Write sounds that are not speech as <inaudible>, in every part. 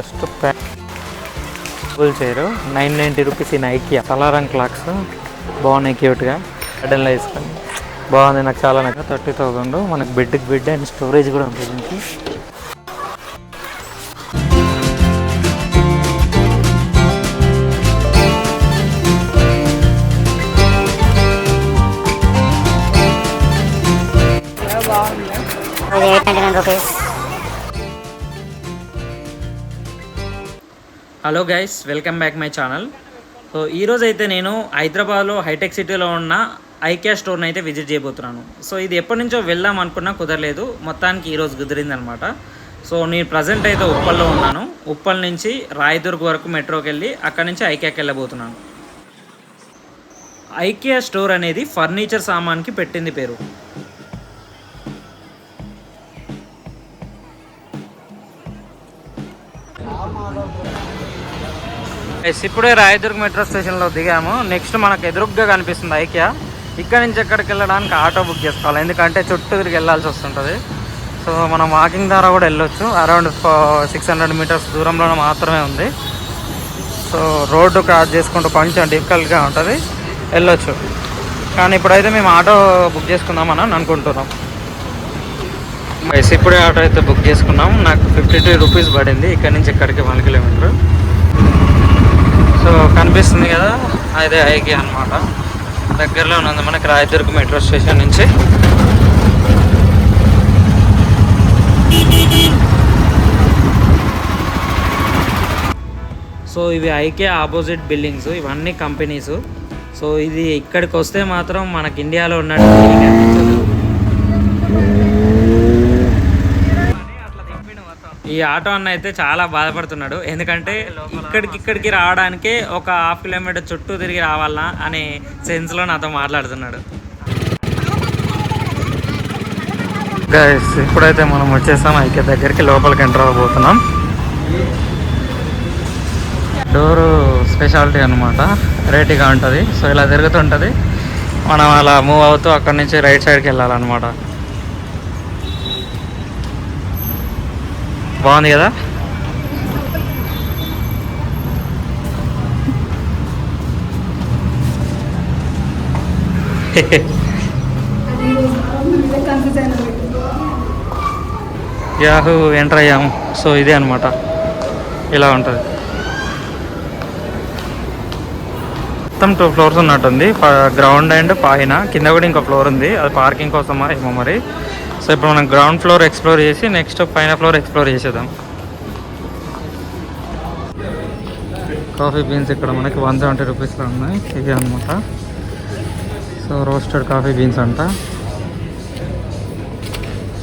Just full chair nine ninety rupees ఈ నైకియా సలారం clocks బాగున్నాయి క్యూట్గా గడ్డన్లో వేసుకొని బాగుంది నాకు చాలా నచ్చ థర్టీ థౌసండ్ మనకు బెడ్కి బెడ్ అండ్ స్టోరేజ్ కూడా ఉంటుంది hello guys welcome back my channel. So ఈరోజు అయితే నేను హైదరాబాద్లో హైటెక్ సిటీలో ఉన్న ఐకియా స్టోర్ని అయితే విజిట్ చేయబోతున్నాను. సో ఇది ఎప్పటి నుంచో వెళ్దాం అనుకున్నా కుదరలేదు. మొత్తానికి ఈరోజు కుదిరింది అనమాట సో నేను ప్రజెంట్ అయితే ఉప్పల్లో ఉన్నాను. ఉప్పల్ నుంచి రాయదుర్గ్ వరకు మెట్రోకి వెళ్ళి అక్కడ నుంచి ఐకియాకి వెళ్ళబోతున్నాను. ఐకియా స్టోర్ అనేది ఫర్నిచర్ సామాన్కి పెట్టింది పేరు. ఇప్పుడే రాయదుర్గ్ మెట్రో స్టేషన్లో దిగాము. నెక్స్ట్ మనకు ఎదురుగ్గా కనిపిస్తుంది ఐక్యా. ఇక్కడ నుంచి ఎక్కడికి వెళ్ళడానికి ఆటో బుక్ చేసుకోవాలి. ఎందుకంటే చుట్టూ తిరిగి వెళ్ళాల్సి వస్తుంటుంది. సో మనం వాకింగ్ ద్వారా కూడా వెళ్ళొచ్చు. అరౌండ్ సిక్స్ హండ్రెడ్ మీటర్స్ దూరంలో మాత్రమే ఉంది. సో రోడ్డు క్రాస్ చేసుకుంటూ కొంచెం డిఫికల్ట్గా ఉంటుంది. వెళ్ళొచ్చు. కానీ ఇప్పుడైతే మేము ఆటో బుక్ చేసుకుందామని అనుకుంటున్నాం. ఎస్ ఇప్పుడే ఆటో అయితే బుక్ చేసుకున్నాం. నాకు ఫిఫ్టీ టూ రూపీస్ పడింది. ఇక్కడ నుంచి ఇక్కడికి వన్ కిలోమీటర్ సో కనిపిస్తుంది కదా అదే ఐకి అనమాట దగ్గరలో ఉన్నది మనకి రాయదుర్గ మెట్రో స్టేషన్ నుంచి. సో ఇవి ఐకే ఆపోజిట్ బిల్డింగ్స్ ఇవన్నీ కంపెనీస్. సో ఇది ఇక్కడికి వస్తే మాత్రం మనకి ఇండియాలో ఉన్నట్టు feeling అనిపించదు ఈ ఆటో అన్న అయితే చాలా బాధపడుతున్నాడు. ఎందుకంటే ఇక్కడికి ఇక్కడికి రావడానికే ఒక హాఫ్ కిలోమీటర్ చుట్టూ తిరిగి రావాలా అనే సెన్స్లో నాతో మాట్లాడుతున్నాడు. గైస్ ఇప్పుడైతే మనం వచ్చేసాం. ఐకే దగ్గరికి లోపలికి ఎంటర్ అవ్వబోతున్నాం. డోరు స్పెషాలిటీ అనమాట రేటీగా ఉంటుంది. సో ఇలా తిరుగుతుంటుంది. మనం అలా మూవ్ అవుతూ అక్కడి నుంచి రైట్ సైడ్కి వెళ్ళాలన్నమాట. బాగుంది కదా? <laughs> యాహూ ఎంటర్ అయ్యాము. సో ఇదే అనమాట ఇలా ఉంటుంది. మొత్తం టూ ఫ్లోర్స్ ఉన్నట్టుంది. గ్రౌండ్ అండ్ పైన. కింద కూడా ఇంకో ఫ్లోర్ ఉంది. అది పార్కింగ్ కోసమా ఏమో మరి. సో ఇప్పుడు మనం గ్రౌండ్ ఫ్లోర్ ఎక్స్ప్లోర్ చేసి నెక్స్ట్ పైన ఫ్లోర్ ఎక్స్ప్లోర్ చేసేద్దాం. కాఫీ బీన్స్ ఇక్కడ మనకి వన్ సెవెంటీ రూపీస్లో ఉన్నాయి. ఇవి అనమాట సో రోస్టెడ్ కాఫీ బీన్స్ అంట.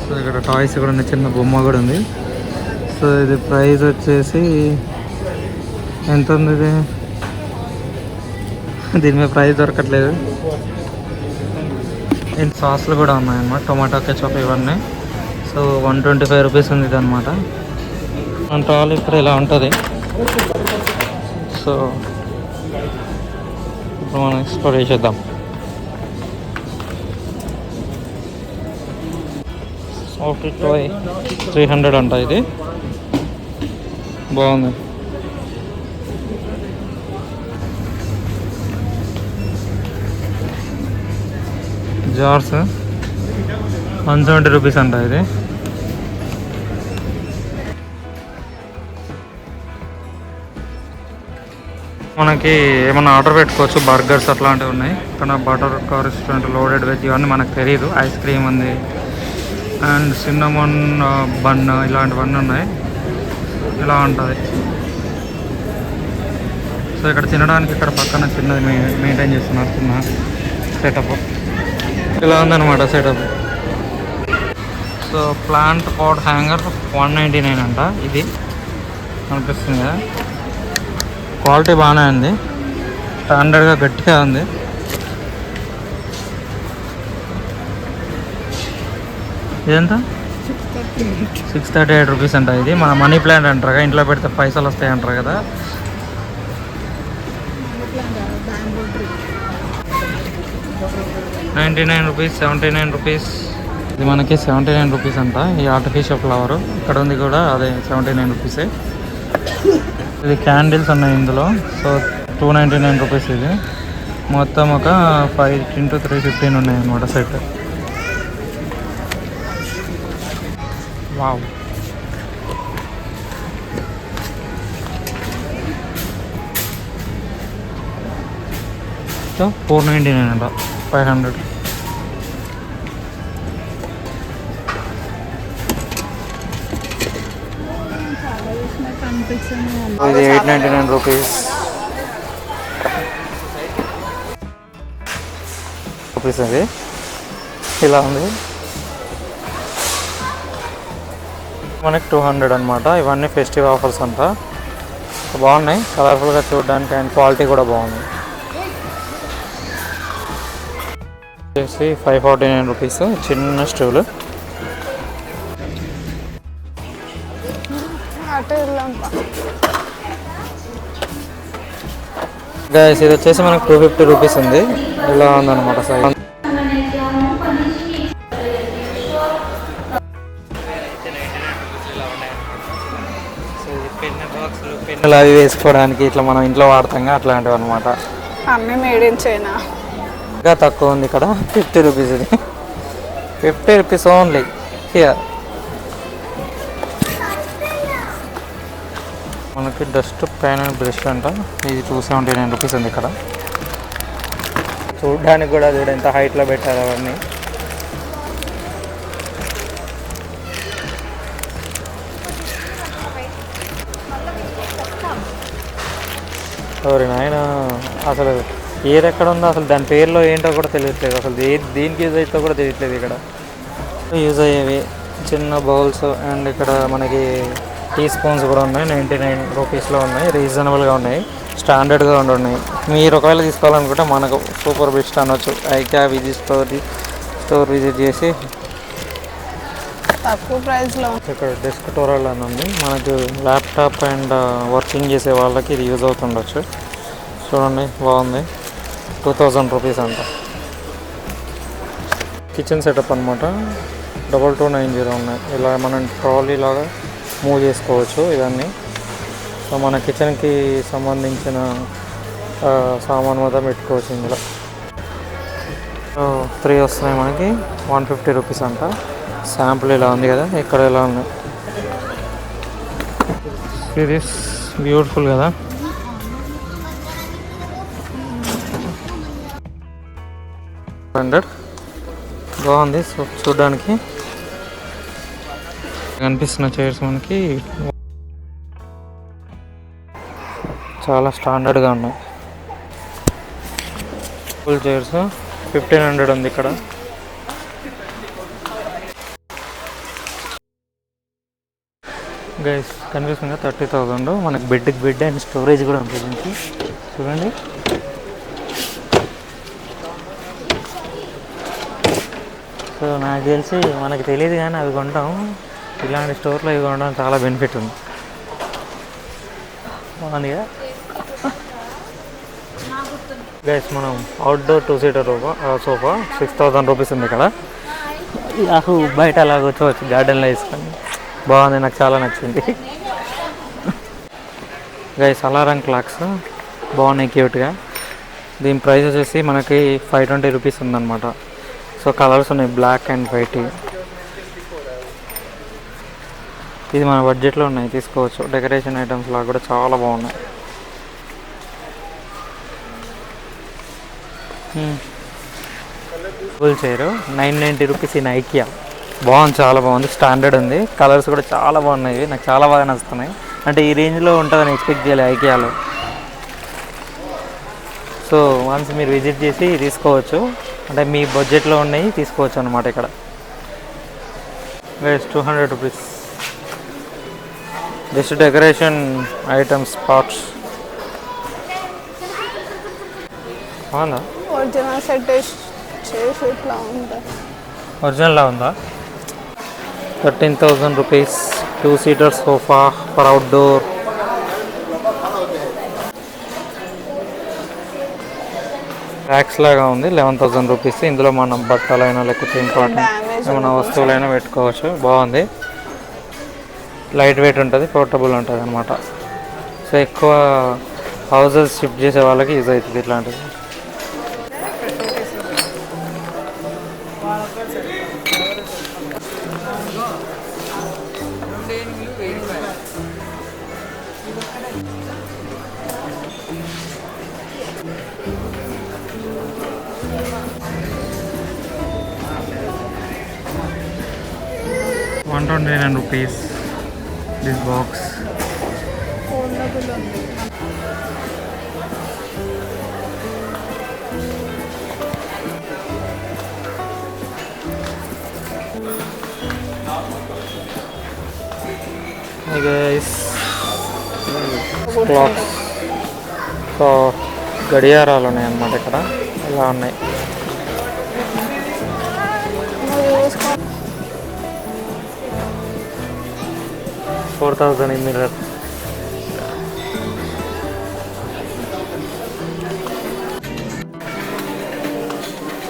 సో ఇక్కడ టాయ్స్ కూడా ఉన్నాయి. చిన్న బొమ్మ కూడా ఉంది. సో ఇది ప్రైస్ వచ్చేసి ఎంత ఉంది ఇది? దీని మీద ప్రైస్ దొరకట్లేదు. ఇంత సాస్లు కూడా ఉన్నాయన్నమాట. టొమాటో కెచప్ ఇవన్నీ. So one twenty five rupees ఉంది ఇది అనమాట అంటే ఇక్కడ ఇలా ఉంటుంది. సో ఇప్పుడు మనం ఎక్స్ప్లోర్ చేసేద్దాం. సాఫ్ట్ టాయ్ త్రీ హండ్రెడ్ అంట ఇది. బాగుంది. జార్స్. వన్ సెవెంటీ రూపీస్ అంట ఇది. మనకి ఏమైనా ఆర్డర్ పెట్టుకోవచ్చు బర్గర్స్ అట్లాంటివి ఉన్నాయి. ఇక్కడ బటర్ రెస్టారెంట్ లోడెడ్ వెజ్ ఇవన్నీ మనకు తెలియదు ఐస్ క్రీమ్ ఉంది. అండ్ సిన్నమన్ బన్ ఇలాంటివన్నీ ఉన్నాయి. ఇలా ఉంటుంది. సో ఇక్కడ తినడానికి ఇక్కడ పక్కన చిన్నది మెయింటైన్ చేస్తున్నారు చిన్న సెటప్ ఇలా ఉందన్నమాట setup so plant pot hanger one ninety nine అంట. ఇది అనిపిస్తుంది కదా. క్వాలిటీ బాగానే ఉంది. స్టాండర్డ్గా గట్టిగా ఉంది. ఇదెంత? సిక్స్ థర్టీ ఎయిట్ రూపీస్ అంట ఇది. మన మనీ ప్లాంట్ అంటారు కదా. ఇంట్లో పెడితే పైసలు వస్తాయి అంటారు కదా. Ninety nine rupees seventy nine rupees. ఇది మనకి సెవెంటీ నైన్ రూపీస్ అంట. ఈ ఆర్టిఫిషియల్ ఫ్లవర్. ఇక్కడ ఉంది కూడా అదే సెవెంటీ నైన్ రూపీసే. ఇది క్యాండిల్స్ ఉన్నాయి ఇందులో. So two ninety nine rupees ఇది. మొత్తం ఒక ఫైవ్ ఇంటూ త్రీ ఫిఫ్టీన్ ఉన్నాయి అనమాట set. Wow. So four ninety nine అంట. Five hundred. ఇది eight ninety nine rupees. Rupees అది ఇలా ఉంది. మనకి టూ హండ్రెడ్ అనమాట ఇవన్నీ ఫెస్టివ్ ఆఫర్స్ అంట. బాగున్నాయి. కలర్ఫుల్గా చూడడానికి అండ్ క్వాలిటీ కూడా బాగుంది. వచ్చేసి ఫైవ్ ఫార్టీ నైన్ రూపీస్ చిన్న వెళ్ళాం. గైస్ ఇది వచ్చేసి మనకు టూ ఫిఫ్టీ రూపీస్ ఉంది. ఇలా ఉందన్నమాట సైజ్ పెన్నులు అవి వేసుకోవడానికి ఇట్లా మనం ఇంట్లో వాడతాం అట్లాంటివి అనమాట అన్నీ మేడ్ ఇన్ చైనా ఇంకా తక్కువ ఉంది ఇక్కడ. ఫిఫ్టీ రూపీస్ ఇది. Fifty rupees only. హియర్ మనకి డస్ట్ పైన బ్రష్ అంట. ఇది టూ సెవెంటీ నైన్ రూపీస్ ఉంది ఇక్కడ. చూడడానికి కూడా చూడ ఎంత హైట్లో పెట్టారు అవన్నీ. ఎవరి నాయన? అసలు ఏర్ ఎక్కడ ఉందో అసలు దాని పేరులో ఏంటో కూడా తెలియట్లేదు. అసలు ఏ దేనికి యూజ్ అవుతుందో కూడా తెలియట్లేదు ఇక్కడ. యూజ్ అయ్యేవి చిన్న బౌల్స్ అండ్ ఇక్కడ మనకి టీ స్పూన్స్ కూడా ఉన్నాయి. నైంటీ నైన్ రూపీస్లో ఉన్నాయి. రీజనబుల్గా ఉన్నాయి. స్టాండర్డ్గా ఉన్నాయి మీరు ఒకవేళ తీసుకోవాలనుకుంటే మనకు సూపర్ బెస్ట్ అనొచ్చు. IKEA visit store store visit చేసి తక్కువ ప్రైస్లో ఇక్కడ డెస్క్ టోరల్ అని ఉంది. మనకు ల్యాప్టాప్ అండ్ వర్కింగ్ చేసే వాళ్ళకి ఇది యూజ్ అవుతుండొచ్చు. చూడండి బాగుంది. టూ థౌజండ్ రూపీస్ అంట. కిచెన్ సెటప్ అనమాట డబల్ టూ నైన్ జీరో ఉన్నాయి. ఇలా మనం ట్రాలీ లాగా మూవ్ చేసుకోవచ్చు ఇవన్నీ. సో మన కిచెన్కి సంబంధించిన సామాన్ మొత్తం పెట్టుకోవచ్చు ఇందులో. సో త్రీ వస్తున్నాయి మనకి. వన్ ఫిఫ్టీ రూపీస్ అంట. శాంపుల్ ఇలా ఉంది కదా. ఇక్కడ ఇలా ఉంది సిరీస్ బ్యూటిఫుల్ కదా. హండ్రెడ్. బాగుంది. సో చూడడానికి కనిపిస్తున్న చైర్స్ మనకి చాలా స్టాండర్డ్గా ఉన్నాయి. Full chairs. ఫిఫ్టీన్ హండ్రెడ్ ఉంది ఇక్కడ. గైస్ కనిపిస్తుంది థర్టీ థౌజండ్. మనకి బెడ్కి బెడ్ అండ్ స్టోరేజ్ కూడా ఉంటుంది చూడండి. సో నాకు తెలిసి మనకి తెలియదు కానీ అవి కొంటాం ఇలాంటి స్టోర్లో ఇవి కొనడం చాలా బెనిఫిట్ ఉంది. బాగుందిగా గైస్ మనం outdoor two seater sofa six thousand rupees ఉంది ఇక్కడ నాకు బయట అలా కూర్చోవచ్చు గార్డెన్లో వేసుకొని. బాగుంది నాకు చాలా నచ్చింది. Guys alarm clocks. బాగున్నాయి క్యూట్గా దీని ప్రైస్ వచ్చేసి మనకి ఫైవ్ ట్వంటీ రూపీస్ ఉందన్నమాట. సో కలర్స్ ఉన్నాయి బ్లాక్ అండ్ వైట్ ఇది మన బడ్జెట్లో ఉన్నాయి తీసుకోవచ్చు. డెకరేషన్ ఐటమ్స్ లాగా కూడా చాలా బాగున్నాయి. Full chair nine ninety rupees ఈ ఐకియా బాగుంది చాలా బాగుంది స్టాండర్డ్ ఉంది. కలర్స్ కూడా చాలా బాగున్నాయి నాకు చాలా బాగా నచ్చుతున్నాయి. అంటే ఈ రేంజ్లో ఉంటుందని ఎక్స్పెక్ట్ చేయాలి ఐకియాలో సో వన్స్ మీరు విజిట్ చేసి తీసుకోవచ్చు. అంటే మీ బడ్జెట్లో ఉన్నాయి తీసుకోవచ్చు అనమాట ఇక్కడ. Vase two hundred rupees just decoration items parts అవునా ఒరిజినల్ సెట్ చేసి ఇట్లా ఉంటుంది ఒరిజినల్లా ఉందా thirteen thousand rupees two seater sofa for outdoor racks లాగా ఉంది. లెవెన్ థౌసండ్ రూపీస్ ఇందులో మనం బట్టలైనా లేకపోతే ఇంపార్టెంట్ ఏమైనా వస్తువులైనా పెట్టుకోవచ్చు. బాగుంది. లైట్ వెయిట్ ఉంటుంది పోర్టబుల్ ఉంటుంది అనమాట సో ఎక్కువ హౌజెస్ షిఫ్ట్ చేసే వాళ్ళకి యూజ్ అవుతుంది ఇట్లాంటిది. Thank you. 129 rupees. This box. Hey guys. Clocks. So gadiyaralu ఉన్నాయి anamata ikkada ఇలా unnai ఫోర్ థౌజండ్ ఈ mirror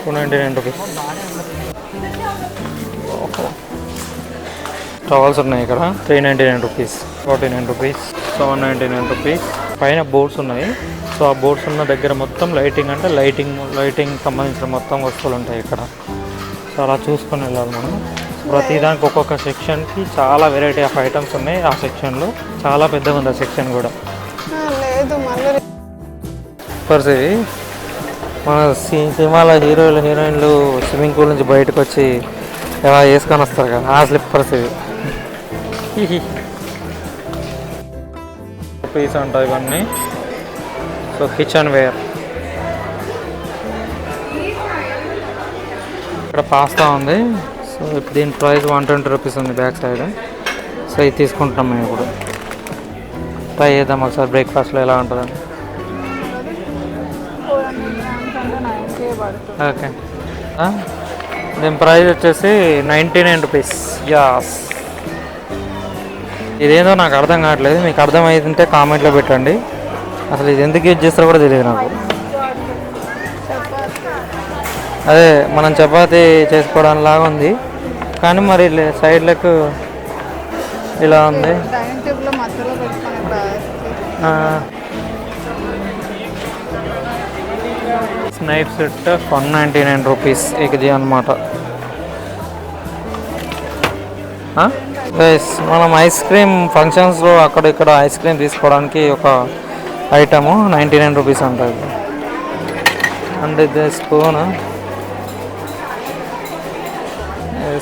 two ninety nine rupees. Towels ఉన్నాయి ఇక్కడ. Three ninety nine rupees. Forty nine rupees. Seven ninety nine rupees. పైన boards ఉన్నాయి. So ఆ boards ఉన్న దగ్గర మొత్తం లైటింగ్ అంటే లైటింగ్ లైటింగ్ సంబంధించిన మొత్తం వస్తువులు ఉంటాయి ఇక్కడ. సో అలా చూసుకొని వెళ్ళాలి మనం. ప్రతి దానికి ఒక్కొక్క సెక్షన్కి చాలా వెరైటీ ఆఫ్ ఐటమ్స్ ఉన్నాయి ఆ సెక్షన్లో. చాలా పెద్దగా ఉంది ఆ సెక్షన్ కూడా. లేదు మళ్ళీ ఇవి మన సి- సినిమాలో హీరోలు హీరోయిన్లు స్విమ్మింగ్ పూల్ నుంచి బయటకు వచ్చి ఎలా వేసుకొని వస్తారు కదా ఆ స్లిప్పర్స్ ఇవి పీస్ అంటాయి ఇవన్నీ. సో కిచెన్ వేర్ ఇక్కడ పాస్తా ఉంది. సో దీని ప్రైస్ వన్ ట్వంటీ రూపీస్ ఉంది బ్యాక్ సైడ్. సో ఇది తీసుకుంటున్నాం మేము ఇప్పుడు. ట్రై చేద్దాం ఒకసారి బ్రేక్ఫాస్ట్లో ఎలా ఉంటుందని. ఓకే. దీని ప్రైస్ వచ్చేసి నైంటీ నైన్ రూపీస్. యాస్ ఇదేందో నాకు అర్థం కావట్లేదు. మీకు అర్థమైతుంటే కామెంట్లో పెట్టండి. అసలు ఇది ఎందుకు యూజ్ చేస్తారో కూడా తెలియదు నాకు. అదే మనం చపాతి చేసుకోవడం లాగా ఉంది. కానీ మరి సైడ్లకు ఇలా ఉంది. Snipe set one ninety nine rupees ఇది అనమాట మనం ఐస్ క్రీమ్ ఫంక్షన్స్లో అక్కడ ఇక్కడ ఐస్ క్రీమ్ తీసుకోవడానికి ఒక ఐటము నైంటీ నైన్ రూపీస్ ఉంటుంది అండ్ ఇది స్పూన్.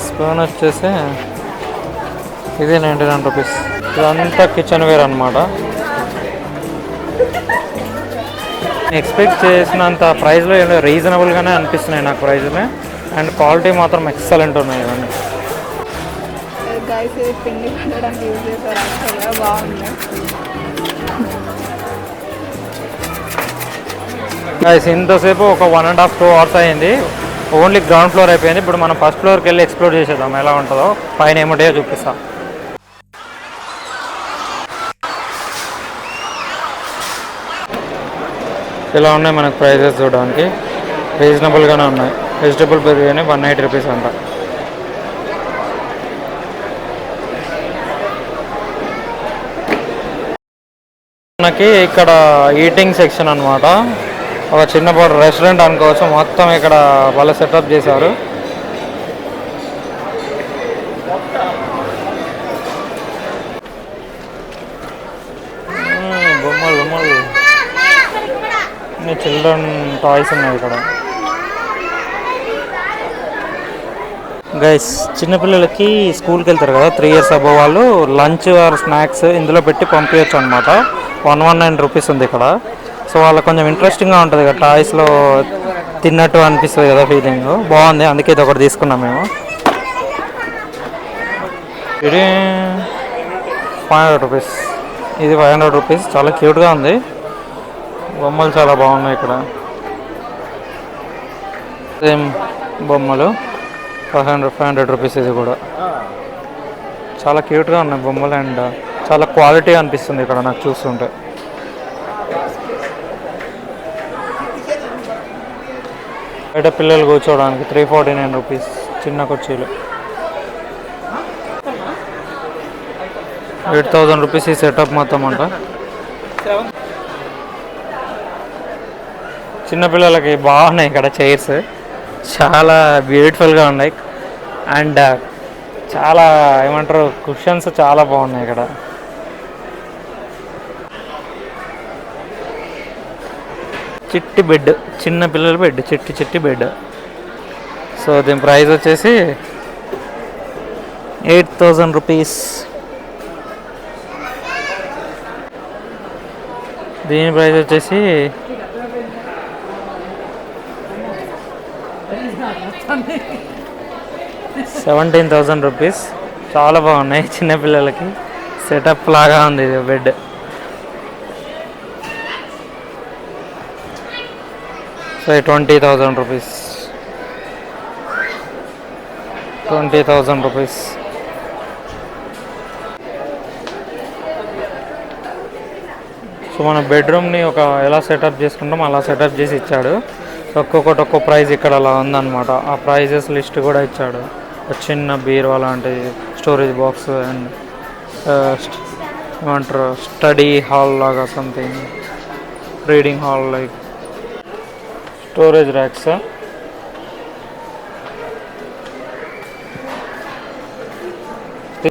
స్పూన్ వచ్చేసి ఇది నైంటీ నైన్ రూపీస్ ఇదంతా కిచెన్ వేర్ అనమాట ఎక్స్పెక్ట్ చేసినంత ప్రైస్లో ఏదో రీజనబుల్గానే అనిపిస్తున్నాయి నాకు ప్రైజ్లే అండ్ క్వాలిటీ మాత్రం ఎక్సలెంట్ ఉన్నాయి ఇవన్నీ. గైస్ ఇది పిండి పెట్టడానికి యూజ్ చేస్తారు యాక్చువల్గా బాగుంది. గైస్ ఇంతసేపు ఒక one and half two hours అయింది. ఓన్లీ గ్రౌండ్ ఫ్లోర్ అయిపోయింది. ఇప్పుడు మనం ఫస్ట్ ఫ్లోర్కి వెళ్ళి ఎక్స్ప్లోర్ చేసేద్దాం. ఎలా ఉంటుందో. పైన ఏముంటాయో చూపిస్తాం. ఇలా ఉన్నాయి మనకు ప్రైజెస్ చూడడానికి. రీజనబుల్గానే ఉన్నాయి. Vegetable biryani one eighty rupees అంట. మనకి ఇక్కడ ఈటింగ్ సెక్షన్ అన్నమాట. ఒక చిన్నపాటి రెస్టారెంట్ అనుకోవచ్చు మొత్తం ఇక్కడ వాళ్ళ సెటప్ చేశారు. బొమ్మలు బొమ్మలు. చిల్డ్రన్ టాయ్స్ ఉన్నాయి ఇక్కడ. గైస్ చిన్నపిల్లలకి స్కూల్కి వెళ్తారు కదా త్రీ ఇయర్స్ అబ్బో వాళ్ళు. లంచ్ ఆర్ స్నాక్స్ ఇందులో పెట్టి పంపించచ్చు అనమాట వన్ వన్ నైన్ రూపీస్ ఉంది ఇక్కడ. సో వాళ్ళకి కొంచెం ఇంట్రెస్టింగ్గా ఉంటుంది కదా టాయ్స్లో తిన్నట్టు అనిపిస్తుంది కదా ఫీలింగ్ బాగుంది అందుకే ఇది ఒకటి తీసుకున్నాం మేము. ఇది ఫైవ్ హండ్రెడ్ రూపీస్ ఇది ఫైవ్ హండ్రెడ్ రూపీస్ చాలా క్యూట్గా ఉంది. బొమ్మలు చాలా బాగున్నాయి ఇక్కడ. సేమ్ బొమ్మలు. Five hundred five hundred rupees ఇది కూడా. చాలా క్యూట్గా ఉన్నాయి బొమ్మలు అండ్ చాలా క్వాలిటీ అనిపిస్తుంది ఇక్కడ నాకు చూస్తుంటే. బయట పిల్లలు కూర్చోవడానికి త్రీ ఫార్టీ నైన్ రూపీస్ చిన్న కుర్చీలు. ఎయిట్ థౌజండ్ రూపీస్ ఈ సెటప్ మొత్తం అంట. చిన్నపిల్లలకి బాగున్నాయి ఇక్కడ చైర్స్. చాలా బ్యూటిఫుల్గా ఉన్నాయి. అండ్ చాలా ఏమంటారు కుషన్స్ చాలా బాగున్నాయి ఇక్కడ. చిట్టి బెడ్ చిన్న పిల్లల బెడ్ చిట్టి చిట్టి బెడ్. సో దీని ప్రైస్ వచ్చేసి ఎయిట్ థౌజండ్ రూపీస్. దీని ప్రైస్ వచ్చేసి సెవెంటీన్ థౌజండ్ రూపీస్. చాలా బాగున్నాయి చిన్నపిల్లలకి సెటప్ లాగా ఉంది ఇది bed. So twenty thousand rupees twenty thousand rupees so మన బెడ్రూమ్ని ఒక ఎలా సెటప్ చేసుకుంటాం అలా సెటప్ చేసి ఇచ్చాడు. ఒక్కొక్కటి ఒక్కో ప్రైజ్ ఇక్కడ అలా ఉందన్నమాట. ఆ ప్రైజెస్ లిస్ట్ కూడా ఇచ్చాడు. ఒక చిన్న బీరువా లాంటి స్టోరేజ్ బాక్స్ అండ్ ఏమంటారు స్టడీ హాల్ లాగా something reading hall like storage racks.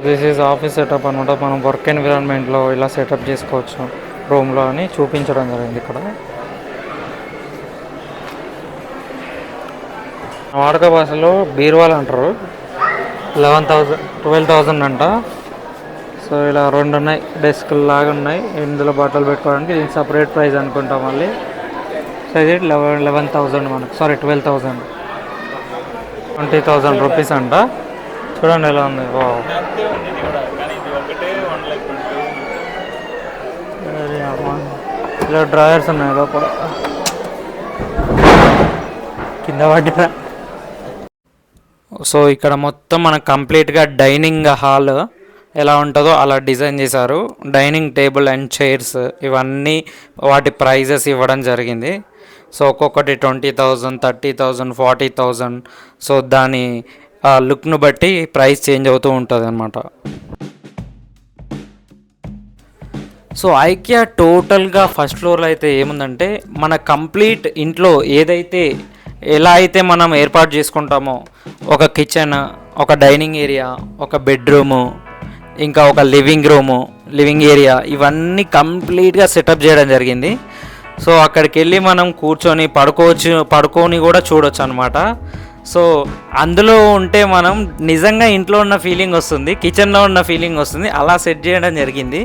This is office setup అనమాట మనం వర్క్ ఎన్విరాన్మెంట్లో ఇలా సెటప్ చేసుకోవచ్చు. రూమ్లో అని చూపించడం జరిగింది ఇక్కడ. వాడక భాషలో బీర్వాల్ అంటారు. లెవెన్ థౌజండ్ ట్వెల్వ్ థౌజండ్ అంట. సో ఇలా రెండు ఉన్నాయి. డెస్క్ లాగా ఉన్నాయి. ఇందులో బట్టలు పెట్టుకోవడానికి దీనికి సపరేట్ ప్రైస్ అనుకుంటాం మళ్ళీ. సో లెవెన్ లెవెన్ థౌజండ్ మనకు. Sorry twelve thousand. Twenty thousand rupees అంట. చూడండి ఎలా ఉంది. వా ఇలా డ్రాయర్స్ ఉన్నాయి లోపల. కింద పడ్డా. సో ఇక్కడ మొత్తం మనకు కంప్లీట్గా డైనింగ్ హాల్ ఎలా ఉంటుందో అలా డిజైన్ చేశారు. డైనింగ్ టేబుల్ అండ్ చైర్స్ ఇవన్నీ వాటి ప్రైజెస్ ఇవ్వడం జరిగింది. సో ఒక్కొక్కటి twenty thousand thirty thousand forty thousand. So దాని లుక్ను బట్టి ప్రైస్ చేంజ్ అవుతూ ఉంటుంది అనమాట సో ఐకియా టోటల్గా ఫస్ట్ ఫ్లోర్లో అయితే ఏముందంటే మన కంప్లీట్ ఇంట్లో ఏదైతే ఎలా అయితే మనం ఏర్పాటు చేసుకుంటామో ఒక కిచెన్ ఒక డైనింగ్ ఏరియా ఒక బెడ్రూము ఇంకా ఒక లివింగ్ రూము లివింగ్ ఏరియా ఇవన్నీ కంప్లీట్గా సెటప్ చేయడం జరిగింది. సో అక్కడికి వెళ్ళి మనం కూర్చొని పడుకోవచ్చు పడుకొని కూడా చూడొచ్చు అనమాట సో అందులో ఉంటే మనం నిజంగా ఇంట్లో ఉన్న ఫీలింగ్ వస్తుంది కిచెన్లో ఉన్న ఫీలింగ్ వస్తుంది. అలా సెట్ చేయడం జరిగింది.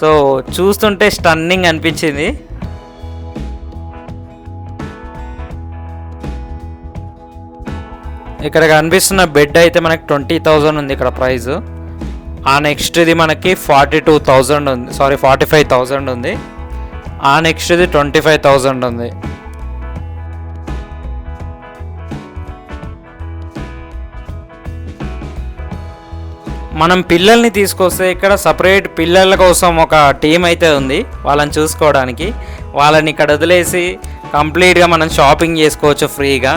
సో చూస్తుంటే స్టన్నింగ్ అనిపించింది. ఇక్కడ కనిపిస్తున్న బెడ్ అయితే మనకి ట్వంటీ థౌజండ్ ఉంది ఇక్కడ ప్రైస్ ఆ నెక్స్ట్ ఇది మనకి ఫార్టీ టూ థౌజండ్ ఉంది సారీ ఫార్టీ ఫైవ్ థౌజండ్ ఉంది. ఆ నెక్స్ట్ది ట్వంటీ ఫైవ్ థౌజండ్ ఉంది. మనం పిల్లల్ని తీసుకొస్తే ఇక్కడ సపరేట్ పిల్లల కోసం ఒక టీం అయితే ఉంది. వాళ్ళని చూసుకోవడానికి. వాళ్ళని ఇక్కడ వదిలేసి కంప్లీట్గా మనం షాపింగ్ చేసుకోవచ్చు ఫ్రీగా.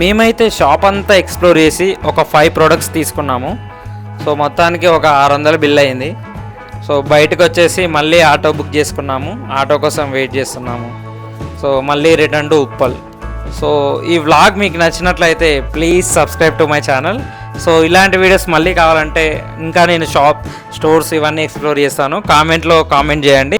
మేమైతే షాప్ అంతా ఎక్స్ప్లోర్ చేసి ఒక ఫైవ్ ప్రోడక్ట్స్ తీసుకున్నాము. సో మొత్తానికి ఒక ఆరు వందలు బిల్ అయింది. సో బయటకు వచ్చేసి మళ్ళీ ఆటో బుక్ చేసుకున్నాము. ఆటో కోసం వెయిట్ చేస్తున్నాము. సో మళ్ళీ రిటర్న్ టు ఉప్పల్. సో ఈ వ్లాగ్ మీకు నచ్చినట్లయితే please subscribe to my channel. So ఇలాంటి వీడియోస్ మళ్ళీ కావాలంటే ఇంకా నేను షాప్ స్టోర్స్ ఇవన్నీ ఎక్స్ప్లోర్ చేస్తాను. కామెంట్లో కామెంట్ చేయండి.